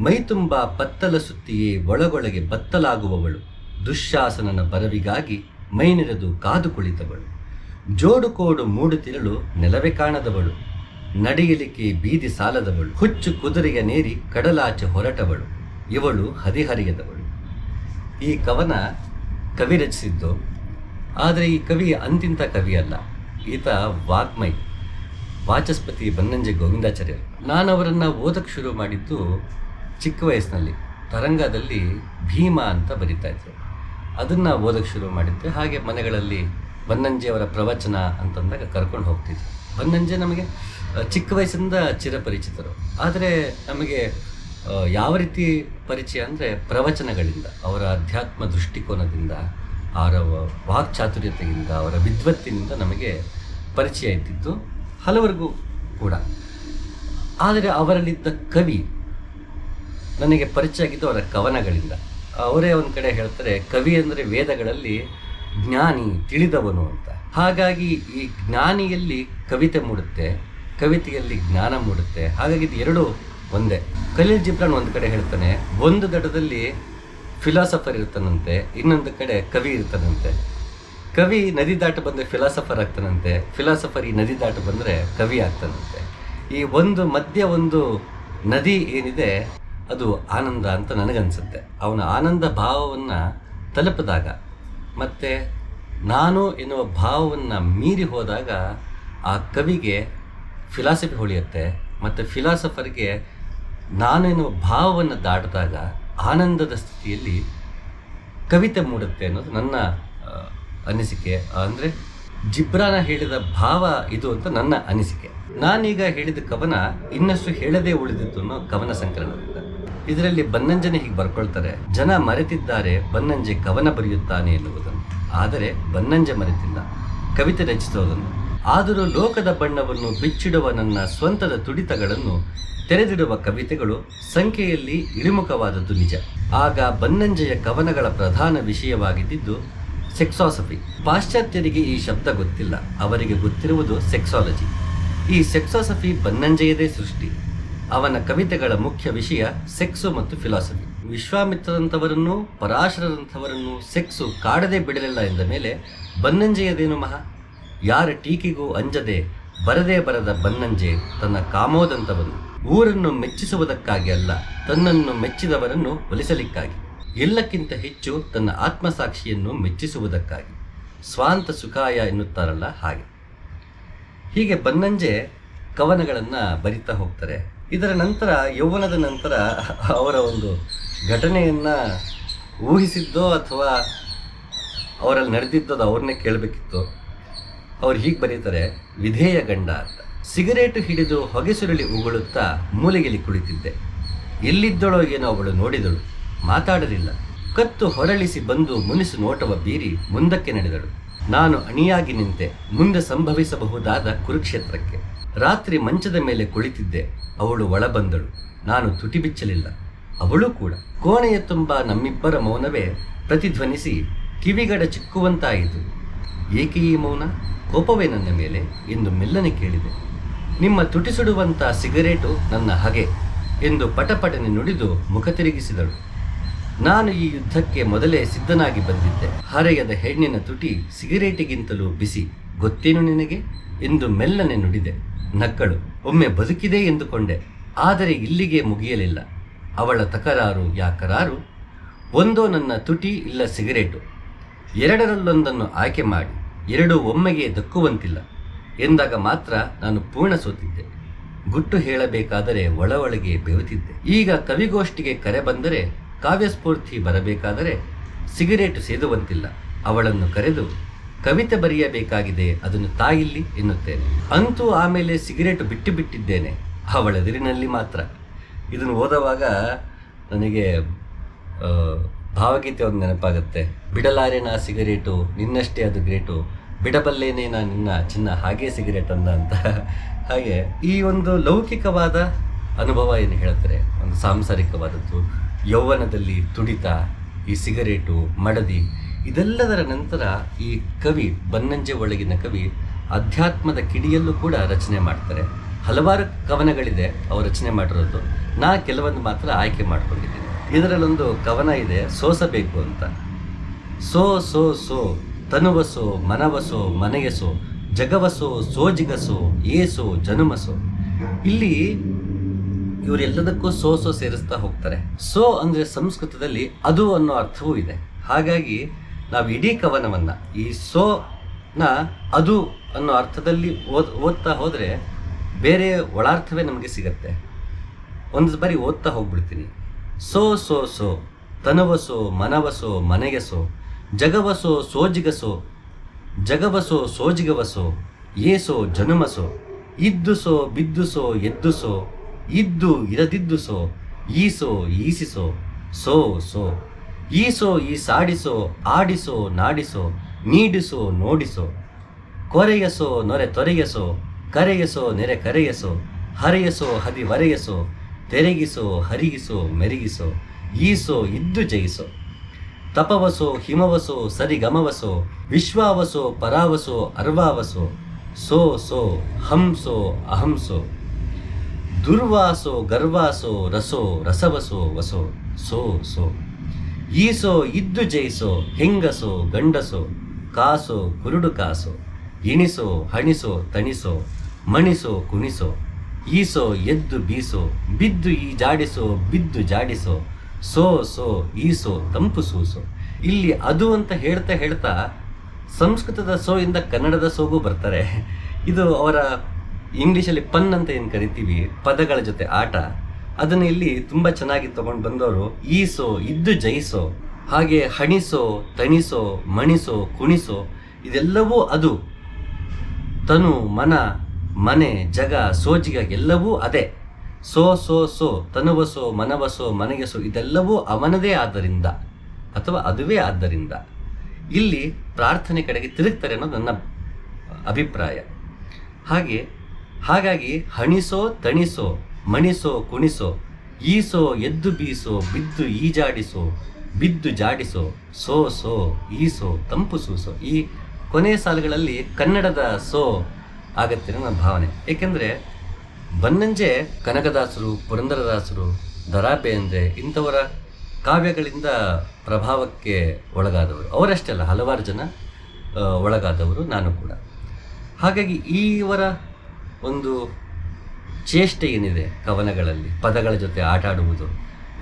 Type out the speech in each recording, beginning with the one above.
ಮೈತುಂಬ ಪತ್ತಲ ಸುತ್ತಿಯೇ ಒಳಗೊಳಗೆ ಬತ್ತಲಾಗುವವಳು. ದುಶ್ಯಾಸನನ ಬರವಿಗಾಗಿ ಮೈನೆರೆದು ಕಾದು ಕುಳಿತವಳು. ಜೋಡುಕೋಡು ಮೂಡುತ್ತಿರಲು ನೆಲವೇ ಕಾಣದವಳು. ನಡೆಯಲಿಕ್ಕೆ ಬೀದಿ ಸಾಲದವಳು. ಹುಚ್ಚು ಕುದುರೆಯ ನೇರಿ ಕಡಲಾಚೆ ಹೊರಟವಳು. ಇವಳು ಹದಿಹರಿಯದವಳು. ಈ ಕವನ ಕವಿ ರಚಿಸಿದ್ದು. ಆದರೆ ಈ ಕವಿ ಅಂತಿಂತ ಕವಿಯಲ್ಲ. ಈತ ವಾಗ್ಮೈ ವಾಚಸ್ಪತಿ ಬನ್ನಂಜೆ ಗೋವಿಂದಾಚಾರ್ಯರು. ನಾನು ಅವರನ್ನು ಓದಕ್ಕೆ ಶುರು ಮಾಡಿದ್ದು ಚಿಕ್ಕ ವಯಸ್ಸಿನಲ್ಲಿ ತರಂಗದಲ್ಲಿ ಭೀಮ ಅಂತ ಬರಿತಾ ಇದ್ರು. ಅದನ್ನು ಓದಕ್ಕೆ ಶುರು ಮಾಡಿದ್ದೆ. ಹಾಗೆ ಮನೆಗಳಲ್ಲಿ ಬನ್ನಂಜೆಯವರ ಪ್ರವಚನ ಅಂತಂದಾಗ ಕರ್ಕೊಂಡು ಹೋಗ್ತಿದ್ರು. ಬನ್ನಂಜೆ ನಮಗೆ ಚಿಕ್ಕ ವಯಸ್ಸಿಂದ ಚಿರಪರಿಚಿತರು. ಆದರೆ ನಮಗೆ ಯಾವ ರೀತಿ ಪರಿಚಯ ಅಂದರೆ ಪ್ರವಚನಗಳಿಂದ, ಅವರ ಅಧ್ಯಾತ್ಮ ದೃಷ್ಟಿಕೋನದಿಂದ, ಅವರ ವಾಕ್ಚಾತುರ್ಯತೆಯಿಂದ, ಅವರ ವಿದ್ವತ್ತಿನಿಂದ ನಮಗೆ ಪರಿಚಯ ಇದ್ದಿದ್ದು ಹಲವರಿಗೂ ಕೂಡ. ಆದರೆ ಅವರಲ್ಲಿದ್ದ ಕವಿ ನನಗೆ ಪರಿಚಯ ಆಗಿದ್ದು ಅವರ ಕವನಗಳಿಂದ. ಅವರೇ ಒಂದು ಕಡೆ ಹೇಳ್ತಾರೆ, ಕವಿ ಅಂದರೆ ವೇದಗಳಲ್ಲಿ ಜ್ಞಾನಿ ತಿಳಿದವನು ಅಂತ. ಹಾಗಾಗಿ ಈ ಜ್ಞಾನಿಯಲ್ಲಿ ಕವಿತೆ ಮೂಡುತ್ತೆ, ಕವಿತೆಯಲ್ಲಿ ಜ್ಞಾನ ಮೂಡುತ್ತೆ. ಹಾಗಾಗಿ ಇದು ಎರಡು ಒಂದೇ. ಖಲೀಲ್ ಜಿಬ್ರಾನ್ ಒಂದು ಕಡೆ ಹೇಳ್ತಾನೆ, ಒಂದು ದಡದಲ್ಲಿ ಫಿಲಾಸಫರ್ ಇರ್ತಾನಂತೆ, ಇನ್ನೊಂದು ಕಡೆ ಕವಿ ಇರ್ತಾನಂತೆ. ಕವಿ ನದಿ ದಾಟ ಬಂದರೆ ಫಿಲಾಸಫರ್ ಆಗ್ತಾನಂತೆ, ಫಿಲಾಸಫರ್ ಈ ನದಿ ದಾಟ ಬಂದರೆ ಕವಿ ಆಗ್ತಾನಂತೆ. ಈ ಒಂದು ಮಧ್ಯ ಒಂದು ನದಿ ಏನಿದೆ ಅದು ಆನಂದ ಅಂತ ನನಗನ್ಸುತ್ತೆ. ಅವನ ಆನಂದ ಭಾವವನ್ನು ತಲುಪಿದಾಗ ಮತ್ತು ನಾನು ಎನ್ನುವ ಭಾವವನ್ನು ಮೀರಿ ಹೋದಾಗ ಆ ಕವಿಗೆ ಫಿಲಾಸಫಿ ಹೊಳೆಯುತ್ತೆ. ಮತ್ತು ಫಿಲಾಸಫರ್ಗೆ ನಾನು ಎನ್ನುವ ಭಾವವನ್ನು ದಾಟಿದಾಗ ಆನಂದದ ಸ್ಥಿತಿಯಲ್ಲಿ ಕವಿತೆ ಮೂಡುತ್ತೆ ಅನ್ನೋದು ನನ್ನ ಅನಿಸಿಕೆ. ಅಂದರೆ ಜಿಬ್ರಾನ ಹೇಳಿದ ಭಾವ ಇದು ಅಂತ ನನ್ನ ಅನಿಸಿಕೆ. ನಾನೀಗ ಹೇಳಿದ ಕವನ ಇನ್ನಷ್ಟು ಹೇಳದೇ ಉಳಿದಿತ್ತು ಅನ್ನೋ ಕವನ ಸಂಕಲನದಿಂದ. ಇದರಲ್ಲಿ ಬನ್ನಂಜನೆ ಹೀಗೆ ಬರ್ಕೊಳ್ತಾರೆ, ಜನ ಮರೆತಿದ್ದಾರೆ, ಬನ್ನಂಜೆ ಕವನ ಬರೆಯುತ್ತಾನೆ ಎನ್ನುವುದನ್ನು. ಆದರೆ ಬನ್ನಂಜೆ ಮರೆತಿಲ್ಲ, ಕವಿತೆ ರಚಿಸೋದನ್ನು. ಆದರೂ ಲೋಕದ ಬಣ್ಣವನ್ನು ಬಿಚ್ಚಿಡುವ ನನ್ನ ಸ್ವಂತದ ತುಡಿತಗಳನ್ನು ತೆರೆದಿಡುವ ಕವಿತೆಗಳು ಸಂಖ್ಯೆಯಲ್ಲಿ ಇಳಿಮುಖವಾದದ್ದು ನಿಜ. ಆಗ ಬನ್ನಂಜೆಯ ಕವನಗಳ ಪ್ರಧಾನ ವಿಷಯವಾಗಿದ್ದಿದ್ದು ಸೆಕ್ಸಾಸಫಿ. ಪಾಶ್ಚಾತ್ಯರಿಗೆ ಈ ಶಬ್ದ ಗೊತ್ತಿಲ್ಲ, ಅವರಿಗೆ ಗೊತ್ತಿರುವುದು ಸೆಕ್ಸಾಲಜಿ. ಈ ಸೆಕ್ಸೋಸಫಿ ಬನ್ನಂಜೆಯದೇ ಸೃಷ್ಟಿ. ಅವನ ಕವಿತೆಗಳ ಮುಖ್ಯ ವಿಷಯ ಸೆಕ್ಸು ಮತ್ತು ಫಿಲಾಸಫಿ. ವಿಶ್ವಾಮಿತ್ರರಂಥವರನ್ನು ಪರಾಶರರಂಥವರನ್ನು ಸೆಕ್ಸು ಕಾಡದೆ ಬಿಡಲಿಲ್ಲ ಎಂದ ಮೇಲೆ, ಬನ್ನಂಜೆಯದೇನು ಮಹಾ? ಯಾರ ಟೀಕೆಗೂ ಅಂಜದೆ ಬರದೇ ಬರದ ಬನ್ನಂಜೆ ತನ್ನ ಕಾಮೋದಂತವನು ಊರನ್ನು ಮೆಚ್ಚಿಸುವುದಕ್ಕಾಗಿ ಅಲ್ಲ, ತನ್ನನ್ನು ಮೆಚ್ಚಿದವರನ್ನು ಒಲಿಸಲಿಕ್ಕಾಗಿ. ಎಲ್ಲಕ್ಕಿಂತ ಹೆಚ್ಚು ತನ್ನ ಆತ್ಮಸಾಕ್ಷಿಯನ್ನು ಮೆಚ್ಚಿಸುವುದಕ್ಕಾಗಿ. ಸ್ವಾಂತ ಸುಖಾಯ ಎನ್ನುತ್ತಾರಲ್ಲ ಹಾಗೆ. ಹೀಗೆ ಬನ್ನಂಜೆ ಕವನಗಳನ್ನು ಬರಿತಾ ಹೋಗ್ತಾರೆ. ಇದರ ನಂತರ, ಯೌವನದ ನಂತರ ಅವರ ಒಂದು ಘಟನೆಯನ್ನು ಊಹಿಸಿದ್ದೋ ಅಥವಾ ಅವರಲ್ಲಿ ನಡೆದಿದ್ದೋ ಅದು ಅವ್ರನ್ನೇ ಕೇಳಬೇಕಿತ್ತು. ಅವ್ರು ಹೀಗೆ ಬರೀತಾರೆ, ವಿಧೇಯ ಗಂಡ ಅಂತ. ಸಿಗರೇಟು ಹಿಡಿದು ಹೊಗೆ ಸುರಳಿ ಉಗುಳುತ್ತಾ ಮೂಲೆಗೆಲಿ ಕುಳಿತಿದ್ದೆ. ಎಲ್ಲಿದ್ದಳೋ ಏನೋ ಅವಳು ನೋಡಿದಳು. ಮಾತಾಡಲಿಲ್ಲ. ಕತ್ತು ಹೊರಳಿಸಿ ಬಂದು ಮುನಿಸು ನೋಟವ ಬೀರಿ ಮುಂದಕ್ಕೆ ನಡೆದಳು. ನಾನು ಅಣಿಯಾಗಿ ನಿಂತೆ ಮುಂದೆ ಸಂಭವಿಸಬಹುದಾದ ಕುರುಕ್ಷೇತ್ರಕ್ಕೆ. ರಾತ್ರಿ ಮಂಚದ ಮೇಲೆ ಕುಳಿತಿದ್ದೆ, ಅವಳು ಒಳಬಂದಳು. ನಾನು ತುಟಿ ಬಿಚ್ಚಲಿಲ್ಲ ಅವಳು ಕೂಡ. ಕೋಣೆಯ ತುಂಬ ನಮ್ಮಿಬ್ಬರ ಮೌನವೇ ಪ್ರತಿಧ್ವನಿಸಿ ಕಿವಿಗಡ ಚಿಕ್ಕುವಂತಾಯಿತು. ಏಕೆ ಈ ಮೌನ? ಕೋಪವೇ ನನ್ನ ಮೇಲೆ ಎಂದು ಮೆಲ್ಲನೆ ಕೇಳಿದೆ. ನಿಮ್ಮ ತುಟಿ ಸುಡುವಂಥ ಸಿಗರೇಟು ನನ್ನ ಹಗೆ ಎಂದು ಪಟಪಟನೆ ನುಡಿದು ಮುಖ ತಿರುಗಿಸಿದಳು. ನಾನು ಈ ಯುದ್ಧಕ್ಕೆ ಮೊದಲೇ ಸಿದ್ಧನಾಗಿ ಬಂದಿದ್ದೆ. ಹರೆಯದ ಹೆಣ್ಣಿನ ತುಟಿ ಸಿಗರೇಟಿಗಿಂತಲೂ ಬಿಸಿ. ಗೊತ್ತೇನು ನಿನಗೆ? ಎಂದು ಮೆಲ್ಲನೆ ನುಡಿದೆ. ನಕ್ಕಳು, ಒಮ್ಮೆ ಬದುಕಿದೆ ಎಂದುಕೊಂಡೆ. ಆದರೆ ಇಲ್ಲಿಗೆ ಮುಗಿಯಲಿಲ್ಲ. ಅವಳ ತಕರಾರು ಯಾಕರಾರು ಒಂದೋ ನನ್ನ ತುಟಿ ಇಲ್ಲ ಸಿಗರೇಟು. ಎರಡರಲ್ಲೊಂದನ್ನು ಆಯ್ಕೆ ಮಾಡಿ, ಎರಡೂ ಒಮ್ಮೆಗೆ ದಕ್ಕುವಂತಿಲ್ಲ. ಎಂದಾಗ ಮಾತ್ರ ನಾನು ಪೂರ್ಣ ಸೋತಿದ್ದೆ. ಗುಟ್ಟು ಹೇಳಬೇಕಾದರೆ ಒಳ ಒಳಗೆ ಬೆವತಿದ್ದೆ. ಈಗ ಕವಿಗೋಷ್ಠಿಗೆ ಕರೆ ಬಂದರೆ ಕಾವ್ಯಸ್ಫೂರ್ತಿ ಬರಬೇಕಾದರೆ ಸಿಗರೇಟು ಸೇದುವಂತಿಲ್ಲ. ಅವಳನ್ನು ಕರೆದು, ಕವಿತೆ ಬರೆಯಬೇಕಾಗಿದೆ, ಅದನ್ನು ತಾಯಿಲ್ಲಿ ಎನ್ನುತ್ತೇನೆ. ಅಂತೂ ಆಮೇಲೆ ಸಿಗರೇಟು ಬಿಟ್ಟು ಬಿಟ್ಟಿದ್ದೇನೆ ಅವಳೆದುರಿನಲ್ಲಿ ಮಾತ್ರ. ಇದನ್ನು ಓದುವಾಗ ನನಗೆ ಭಾವಗೀತೆ ಒಂದು ನೆನಪಾಗುತ್ತೆ. ಬಿಡಲಾರೆ ನಾ ಸಿಗರೇಟು, ನಿನ್ನಷ್ಟೇ ಅದು ಗ್ರೇಟು. ಬಿಡಬಲ್ಲೇನೇ ನಾ ನಿನ್ನ ಚಿನ್ನ, ಹಾಗೆ ಸಿಗರೇಟ್ ಅಂದ ಅಂತ. ಹಾಗೆ ಈ ಒಂದು ಲೌಕಿಕವಾದ ಅನುಭವ ಏನು ಹೇಳ್ತಾರೆ? ಒಂದು ಸಾಂಸಾರಿಕವಾದದ್ದು. ಯೌವನದಲ್ಲಿ ತುಡಿತ, ಈ ಸಿಗರೇಟು, ಮಡದಿ ಇದೆಲ್ಲದರ ನಂತರ ಈ ಕವಿ, ಬನ್ನಂಜೆ ಒಳಗಿನ ಕವಿ ಅಧ್ಯಾತ್ಮದ ಕಿಡಿಯಲ್ಲೂ ಕೂಡ ರಚನೆ ಮಾಡ್ತಾರೆ. ಹಲವಾರು ಕವನಗಳಿದೆ ಅವರು ರಚನೆ ಮಾಡಿರೋದು. ನಾ ಕೆಲವೊಂದು ಮಾತ್ರ ಆಯ್ಕೆ ಮಾಡ್ಕೊಂಡಿದ್ದೀನಿ. ಇದರಲ್ಲೊಂದು ಕವನ ಇದೆ, ಸೋಸಬೇಕು ಅಂತ. ಸೋ ಸೋ ಸೋ, ತನುವಸೋ, ಮನವಸೋ, ಮನೆಯಸೋ, ಜಗವಸೋ, ಸೋಜಿಗಸೋ, ಏಸೋ, ಜನುಮಸೋ. ಇಲ್ಲಿ ಇವರೆಲ್ಲದಕ್ಕೂ ಸೋ ಸೋ ಸೇರಿಸ್ತಾ ಹೋಗ್ತಾರೆ. ಸೋ ಅಂದ್ರೆ ಸಂಸ್ಕೃತದಲ್ಲಿ ಅದು ಅನ್ನೋ ಅರ್ಥವೂ ಇದೆ. ಹಾಗಾಗಿ ನಾವು ಇಡೀ ಕವನವನ್ನ, ಈ ಸೋ ನ ಅದು ಅನ್ನೋ ಅರ್ಥದಲ್ಲಿ ಓದ್, ಓದ್ತಾ ಹೋದ್ರೆ ಬೇರೆ ಒಳಾರ್ಥವೇ ನಮಗೆ ಸಿಗತ್ತೆ. ಒಂದು ಬಾರಿ ಓದ್ತಾ ಹೋಗ್ಬಿಡ್ತೀನಿ. ಸೋ ಸೋ ಸೋ ತನವಸೋ ಮನವಸೋ ಮನೆಯಸೋ ಜಗವಸೋ ಸೋಜಿಗಸೋ ಜಗವಸೋ ಸೋಜಿಗವಸೋ ಏಸೋ ಜನುಮಸೋ ಇದ್ದುಸೋ ಬಿದ್ದುಸೋ ಎದ್ದುಸೋ ಇದ್ದು ಇರದಿದ್ದು ಸೋ ಈಸೋ ಈಸಿಸೋ, ಸೋ ಸೋ. ಈಸೋ ಈಸಾಡಿಸೋ ಆಡಿಸೋ, ನಾಡಿಸೋ, ನೀಡಿಸೋ, ನೋಡಿಸೋ. ಕೊರೆಯಸೋ, ನೊರೆ ತೊರೆಯಸೋ, ಕರೆಯಸೋ, ನೆರೆ ಕರೆಯಸೋ, ಹರೆಯಸೋ, ಹದಿ ವರೆಯಸೋ, ತೆರೆಗಿಸೋ, ಹರಿಗಿಸೋ, ಮೆರಿಗಿಸೋ, ಈಸೋ, ಇದ್ದು ಜಯಿಸೋ. ತಪವಸೋ, ಹಿಮವಸೋ, ಸರಿಗಮವಸೋ, ವಿಶ್ವಾವಸೋ, ಪರಾವಸೋ, ಅರ್ವಾವಸೋ, ಸೋ ಸೋ, ಹಂಸೋ, ಅಹಂಸೋ. ದುರ್ವಾಸೋ, ಗರ್ವಾಸೋ, ರಸೋ, ರಸವಸೋ, ವಸೋ, ಸೋ ಸೋ. ಈಸೋ, ಇದ್ದು ಜಯಿಸೋ, ಹೆಂಗಸೋ, ಗಂಡಸೋ, ಕಾಸೋ, ಕುರುಡು ಕಾಸೋ. ಇಣಿಸೋ ಹಣಿಸೋ, ತಣಿಸೋ, ಮಣಿಸೋ, ಕುಣಿಸೋ. ಈಸೋ, ಎದ್ದು ಬೀಸೋ, ಬಿದ್ದು ಈ ಜಾಡಿಸೋ, ಬಿದ್ದು ಜಾಡಿಸೋ. ಸೋ ಸೋ, ಈಸೋ, ತಂಪು ಸೂಸೋ. ಇಲ್ಲಿ ಅದು ಅಂತ ಹೇಳ್ತಾ ಹೇಳ್ತಾ ಸಂಸ್ಕೃತದ ಸೋ ಇಂದ ಕನ್ನಡದ ಸೋಗೂ ಬರ್ತಾರೆ. ಇದು ಅವರ ಇಂಗ್ಲೀಷಲ್ಲಿ ಪನ್ ಅಂತ ಏನು ಕರಿತೀವಿ? ಪದಗಳ ಜೊತೆ ಆಟ. ಅದನ್ನು ಇಲ್ಲಿ ತುಂಬ ಚೆನ್ನಾಗಿ ತಗೊಂಡು ಬಂದವರು ಈಸೋ ಇದ್ದು ಜಯಿಸೋ ಹಾಗೆ ಹಣಿಸೋ ತಣಿಸೋ ಮಣಿಸೋ ಕುಣಿಸೋ ಇದೆಲ್ಲವೂ ಅದು. ತನು, ಮನ, ಮನೆ, ಜಗ, ಸೋಜಿಗ ಎಲ್ಲವೂ ಅದೇ. ಸೋ ಸೋ ಸೋ ತನುವಸೋ ಮನವಸೋ ಮನೆಗೆಸೋ ಇದೆಲ್ಲವೂ ಅವನದೇ ಆದ್ದರಿಂದ ಅಥವಾ ಅದುವೇ ಆದ್ದರಿಂದ ಇಲ್ಲಿ ಪ್ರಾರ್ಥನೆ ಕಡೆಗೆ ತಿರುಗ್ತಾರೆ ಅನ್ನೋದು ನನ್ನ ಅಭಿಪ್ರಾಯ. ಹಾಗೆ ಹಾಗಾಗಿ ಹಣಿಸೋ, ತಣಿಸೋ, ಮಣಿಸೋ, ಕುಣಿಸೋ, ಈಸೋ, ಎದ್ದು ಬೀಸೋ, ಬಿದ್ದು ಈಜಾಡಿಸೋ, ಬಿದ್ದು ಜಾಡಿಸೋ, ಸೋ ಸೋ, ಈಸೋ, ತಂಪು ಸೂಸೋ ಈ ಕೊನೆಯ ಸಾಲುಗಳಲ್ಲಿ ಕನ್ನಡದ ಸೋ ಆಗತ್ತೆ ನನ್ನ ಭಾವನೆ. ಏಕೆಂದರೆ ಬನ್ನಂಜೆ, ಕನಕದಾಸರು, ಪುರಂದರದಾಸರು ದರಾ ಬೇಂದ್ರೆ ಇಂಥವರ ಕಾವ್ಯಗಳಿಂದ ಪ್ರಭಾವಕ್ಕೆ ಒಳಗಾದವರು. ಅವರಷ್ಟೇ ಅಲ್ಲ, ಹಲವಾರು ಜನ ಒಳಗಾದವರು ನಾನು ಕೂಡ. ಹಾಗಾಗಿ ಈವರ ಒಂದು ಚೇಷ್ಟೆ ಏನಿದೆ ಕವನಗಳಲ್ಲಿ, ಪದಗಳ ಜೊತೆ ಆಟ ಆಡುವುದು,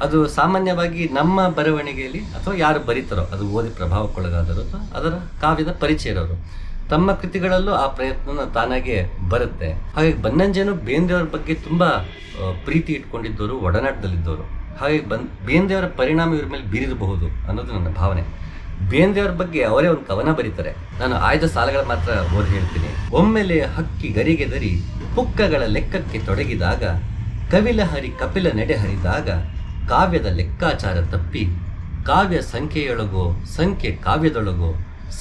ಅದು ಸಾಮಾನ್ಯವಾಗಿ ನಮ್ಮ ಬರವಣಿಗೆಯಲ್ಲಿ ಅಥವಾ ಯಾರು ಬರೀತಾರೋ, ಅದು ಓದಿ ಪ್ರಭಾವಕ್ಕೊಳಗಾದರೋ ಅಥವಾ ಅದರ ಕಾವ್ಯದ ಪರಿಚಯ ಇರೋರು ತಮ್ಮ ಕೃತಿಗಳಲ್ಲೂ ಆ ಪ್ರಯತ್ನ ತಾನಾಗೆ ಬರುತ್ತೆ. ಹಾಗೆ ಬನ್ನಂಜೇನು ಬೇಂದ್ರೆಯವರ ಬಗ್ಗೆ ತುಂಬ ಪ್ರೀತಿ ಇಟ್ಕೊಂಡಿದ್ದವರು, ಒಡನಾಟದಲ್ಲಿದ್ದವರು. ಹಾಗೆ ಬನ್, ಬೇಂದ್ರೆಯವರ ಪರಿಣಾಮ ಇವ್ರ ಮೇಲೆ ಬೀರಿರಬಹುದು ಅನ್ನೋದು ನನ್ನ ಭಾವನೆ. ಬೇಂದ್ರೆಯವರ ಬಗ್ಗೆ ಅವರೇ ಒಂದು ಕವನ ಬರೀತಾರೆ. ನಾನು ಆಯ್ದ ಸಾಲಗಳ ಮಾತ್ರ ಓದಿ ಹೇಳ್ತೀನಿ. ಒಮ್ಮೆಲೆ ಹಕ್ಕಿ ಗರಿಗೆದರಿ ಪುಕ್ಕಗಳ ಲೆಕ್ಕಕ್ಕೆ ತೊಡಗಿದಾಗ, ಕವಿಲ ಹರಿ ಕಪಿಲ ನಡೆ ಹರಿದಾಗ, ಕಾವ್ಯದ ಲೆಕ್ಕಾಚಾರ ತಪ್ಪಿ, ಕಾವ್ಯ ಸಂಖ್ಯೆಯೊಳಗೋ, ಸಂಖ್ಯೆ ಕಾವ್ಯದೊಳಗೋ,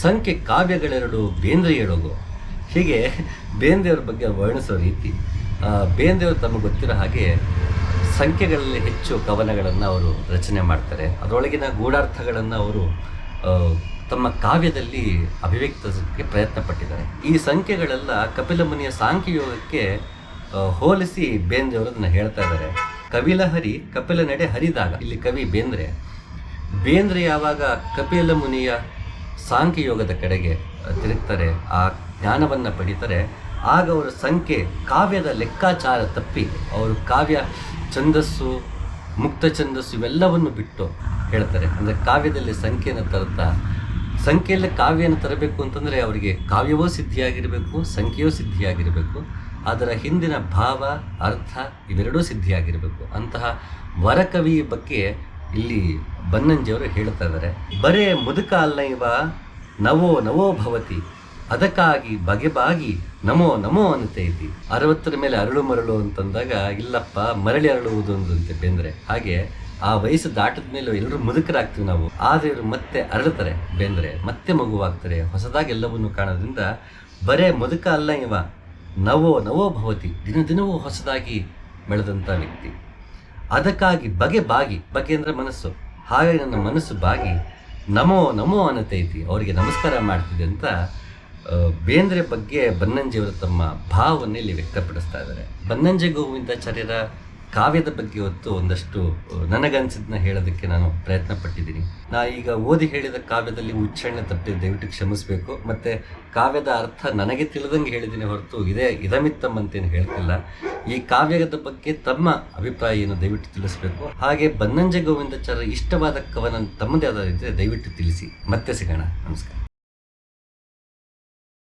ಸಂಖ್ಯೆ ಕಾವ್ಯಗಳೆರಡು ಬೇಂದ್ರೆಯೊಳಗೋ. ಹೀಗೆ ಬೇಂದ್ರೆಯವ್ರ ಬಗ್ಗೆ ವರ್ಣಿಸೋ ರೀತಿ. ಬೇಂದ್ರೆಯವರು ತಮಗೆ ಗೊತ್ತಿರೋ ಹಾಗೆ ಸಂಖ್ಯೆಗಳಲ್ಲಿ ಹೆಚ್ಚು ಕವನಗಳನ್ನು ಅವರು ರಚನೆ ಮಾಡ್ತಾರೆ. ಅದರೊಳಗಿನ ಗೂಢಾರ್ಥಗಳನ್ನು ಅವರು ತಮ್ಮ ಕಾವ್ಯದಲ್ಲಿ ಅಭಿವ್ಯಕ್ತಿಸಕ್ಕೆ ಪ್ರಯತ್ನ ಪಟ್ಟಿದ್ದಾರೆ. ಈ ಸಂಖ್ಯೆಗಳೆಲ್ಲ ಕಪಿಲ ಮುನಿಯ ಸಾಂಖ್ಯಯೋಗಕ್ಕೆ ಹೋಲಿಸಿ ಬೇಂದ್ರೆಯವರು ಅದನ್ನು ಹೇಳ್ತಾ ಇದ್ದಾರೆ. ಕವಿಲಹರಿ ಕಪಿಲ ನಡೆ ಹರಿದಾಗ, ಇಲ್ಲಿ ಕವಿ ಬೇಂದ್ರೆ ಬೇಂದ್ರೆ ಯಾವಾಗ ಕಪಿಲ ಮುನಿಯ ಸಾಂಖ್ಯಯೋಗದ ಕಡೆಗೆ ತಿರುಗ್ತಾರೆ, ಆ ಜ್ಞಾನವನ್ನು ಪಡಿತಾರೆ, ಆಗ ಅವರ ಸಂಖ್ಯೆ ಕಾವ್ಯದ ಲೆಕ್ಕಾಚಾರ ತಪ್ಪಿ, ಅವರು ಕಾವ್ಯ ಛಂದಸ್ಸು ಮುಕ್ತ ಛಂದಸ್ಸು ಇವೆಲ್ಲವನ್ನು ಬಿಟ್ಟು ಹೇಳ್ತಾರೆ. ಅಂದರೆ ಕಾವ್ಯದಲ್ಲಿ ಸಂಖ್ಯೆಯನ್ನು ತರುತ್ತಾ, ಸಂಖ್ಯೆಯಲ್ಲಿ ಕಾವ್ಯನ ತರಬೇಕು ಅಂತಂದರೆ ಅವರಿಗೆ ಕಾವ್ಯವೂ ಸಿದ್ಧಿಯಾಗಿರಬೇಕು, ಸಂಖ್ಯೆಯೂ ಸಿದ್ಧಿಯಾಗಿರಬೇಕು. ಅದರ ಹಿಂದಿನ ಭಾವ, ಅರ್ಥ ಇವೆರಡೂ ಸಿದ್ಧಿಯಾಗಿರಬೇಕು. ಅಂತಹ ವರಕವಿ ಬಗ್ಗೆ ಇಲ್ಲಿ ಬನ್ನಂಜಿಯವರು ಹೇಳ್ತಾ ಇದ್ದಾರೆ. ಬರೇ ಮುದುಕ ಅಲ್ಲೈವ, ನವೋ ನವೋ ಭವತಿ, ಅದಕ್ಕಾಗಿ ಬಗೆಬಾಗಿ ನಮೋ ನಮೋ ಅನ್ನತೈತಿ ಅರವತ್ತರ ಮೇಲೆ ಅರಳು ಮರಳು ಅಂತಂದಾಗ ಇಲ್ಲಪ್ಪ, ಮರಳಿ ಅರಳುವುದು ಅಂದಂತೆ ಬೇಂದ್ರೆ. ಹಾಗೆ, ಆ ವಯಸ್ಸು ದಾಟದ ಮೇಲೆ ಎಲ್ಲರೂ ಮುದುಕರಾಗ್ತೀವಿ ನಾವು. ಆದರೆ ಇವರು ಮತ್ತೆ ಅರಳುತ್ತಾರೆ ಬೇಂದ್ರೆ, ಮತ್ತೆ ಮಗುವಾಗ್ತಾರೆ. ಹೊಸದಾಗಿ ಎಲ್ಲವನ್ನು ಕಾಣೋದ್ರಿಂದ, ಬರೇ ಮುದುಕ ಅಲ್ಲ ಇವ. ನವೋ ನವೋ ಭವತಿ. ದಿನ ದಿನವೂ ಹೊಸದಾಗಿ ಬೆಳೆದಂಥ ವ್ಯಕ್ತಿ. ಅದಕ್ಕಾಗಿ ಬಗೆ ಬಾಗಿ, ಬಗೆ ಅಂದರೆ ಮನಸ್ಸು. ಹಾಗಾಗಿ ನನ್ನ ಮನಸ್ಸು ಬಾಗಿ, ನಮೋ ನಮೋ ಅನ್ನತೈತಿ ಅವರಿಗೆ ನಮಸ್ಕಾರ ಮಾಡ್ತಿದೆ ಅಂತ ಬೇಂದ್ರೆ ಬಗ್ಗೆ ಬನ್ನಂಜಿಯವರು ತಮ್ಮ ಭಾವವನ್ನು ಇಲ್ಲಿ ವ್ಯಕ್ತಪಡಿಸ್ತಾ ಇದ್ದಾರೆ. ಬನ್ನಂಜೆ ಗೋವಿಂದಾಚಾರ್ಯರ ಕಾವ್ಯದ ಬಗ್ಗೆ ಹೊತ್ತು ಒಂದಷ್ಟು ನನಗನ್ಸಿದ್ನ ಹೇಳೋದಕ್ಕೆ ನಾನು ಪ್ರಯತ್ನ ಪಟ್ಟಿದ್ದೀನಿ ನಾ ಈಗ ಓದಿ ಹೇಳಿದ ಕಾವ್ಯದಲ್ಲಿ ಉಚ್ಚಾರಣೆ ತಪ್ಪಿ ದಯವಿಟ್ಟು ಕ್ಷಮಿಸಬೇಕು. ಮತ್ತು ಕಾವ್ಯದ ಅರ್ಥ ನನಗೆ ತಿಳಿದಂಗೆ ಹೇಳಿದ್ದೀನಿ ಹೊರತು ಇದೇ ಇದಮಿತ್ತಂ ಅಂತೇನು ಹೇಳ್ತಿಲ್ಲ. ಈ ಕಾವ್ಯದ ಬಗ್ಗೆ ತಮ್ಮ ಅಭಿಪ್ರಾಯ ಏನು ದಯವಿಟ್ಟು ತಿಳಿಸಬೇಕು. ಹಾಗೆ ಬನ್ನಂಜೆ ಗೋವಿಂದಾಚಾರ್ಯ ಇಷ್ಟವಾದ ಕವನ ತಮ್ಮದೇ ಆದ ಇದ್ದರೆ ದಯವಿಟ್ಟು ತಿಳಿಸಿ. ಮತ್ತೆ ಸಿಗೋಣ. ನಮಸ್ಕಾರ.